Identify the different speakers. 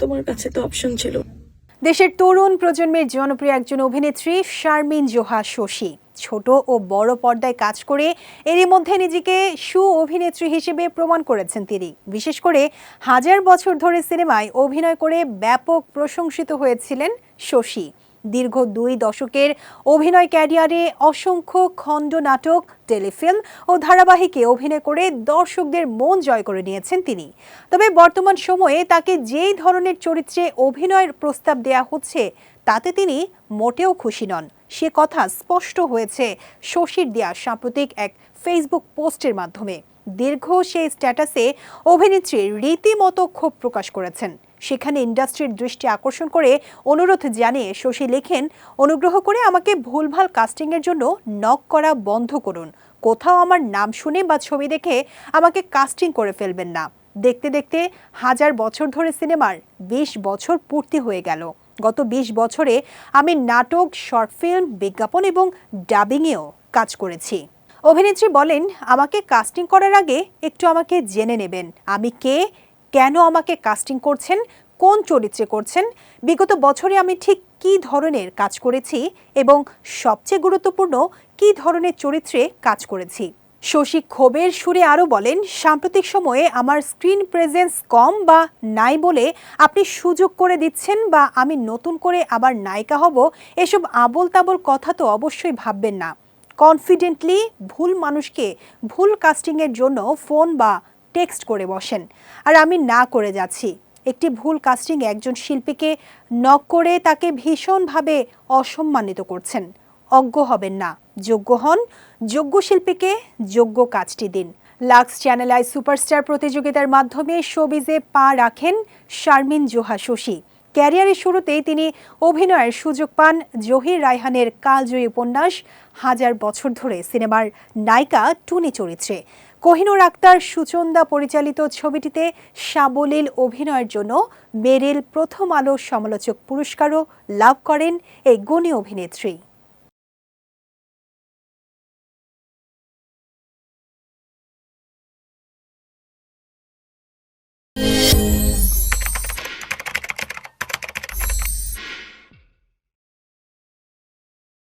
Speaker 1: তোমার কাছে তো অপশন ছিল।
Speaker 2: দেশের তরুণ প্রজন্মের জনপ্রিয় একজন অভিনেত্রী শারমিন জোহা শশী। ছোট ও বড় পর্দায় কাজ করে এরই মধ্যে নিজেকে সু অভিনেত্রী হিসেবে প্রমাণ করেছেন তিনি। বিশেষ করে হাজার বছর ধরে সিনেমায় অভিনয় করে ব্যাপক প্রশংসিত হয়েছিলেন শশী। দীর্ঘ দুই দশকের অভিনয় ক্যারিয়ারে অসংখ্য খণ্ড নাটক টেলিফিল্ম ও ধারাবাহিকে অভিনয় করে দর্শকদের মন জয় করে নিয়েছেন তিনি। তবে বর্তমান সময়ে তাকে যেই ধরনের চরিত্রে অভিনয়ের প্রস্তাব দেয়া হচ্ছে, তাতে তিনি মোটেও খুশি নন। সে কথা স্পষ্ট হয়েছে শশীর দেয়া সাম্প্রতিক এক ফেসবুক পোস্টের মাধ্যমে। দীর্ঘ সেই স্ট্যাটাসে অভিনেত্রী রীতিমতো ক্ষোভ প্রকাশ করেছেন। সেখানে ইন্ডাস্ট্রির দৃষ্টি আকর্ষণ করে অনুরোধ জানিয়ে শশী লেখেন, অনুগ্রহ করে আমাকে ভুলভাল কাস্টিংয়ের জন্য নক করা বন্ধ করুন। কোথাও আমার নাম শুনে বা ছবি দেখে আমাকে কাস্টিং করে ফেলবেন না। দেখতে দেখতে হাজার বছর ধরে সিনেমার বিশ বছর পূর্তি হয়ে গেল। গত বিশ বছরে আমি নাটক শর্ট ফিল্ম বিজ্ঞাপন এবং ডাবিংয়েও কাজ করেছি। অভিনেত্রী বলেন, আমাকে কাস্টিং করার আগে একটু আমাকে জেনে নেবেন। আমি কে কেন আমাকে কাস্টিং করছেন? কোন চরিত্রে করছেন? বিগত বছরে আমি ঠিক কী ধরনের কাজ করেছি? এবং সবচেয়ে গুরুত্বপূর্ণ, কী ধরনের চরিত্রে কাজ করেছি? শশী ক্ষোভের সুরে আরও বলেন, সাম্প্রতিক সময়ে আমার স্ক্রিন প্রেজেন্স কম বা নাই বলে আপনি সুযোগ করে দিচ্ছেন বা আমি নতুন করে আবার নায়িকা হব, এসব আবল তাবল কথা তো অবশ্যই ভাববেন না। কনফিডেন্টলি ভুল মানুষকে ভুল কাস্টিংয়ের জন্য ফোন বা টেক্সট করে বসেন। আর আমি না করে যাচ্ছি। একটি ভুল কাস্টিং একজন শিল্পীকে নক করে তাকে ভীষণভাবে অসম্মানিত করছেন। অজ্ঞ হবেন না। যোগ্য হন, যোগ্য শিল্পীকে যোগ্য কাজটি দিন। লাক্স চ্যানেল আই সুপারস্টার প্রতিযোগিতার মাধ্যমে শোবিজে পা রাখেন শারমিন জোহা শশী। ক্যারিয়ারের শুরুতেই তিনি অভিনয়ের সুযোগ পান জহির রায়হানের কালজয়ী উপন্যাস হাজার বছর ধরে সিনেমার নায়িকা টুনি চরিত্রে। কোহিনুর আক্তার সুচন্দা পরিচালিত ছবিটিতে সাবলীল অভিনয়ের জন্য মেরিল প্রথম আলো সমালোচক পুরস্কারও লাভ করেন এই গুণী অভিনেত্রী।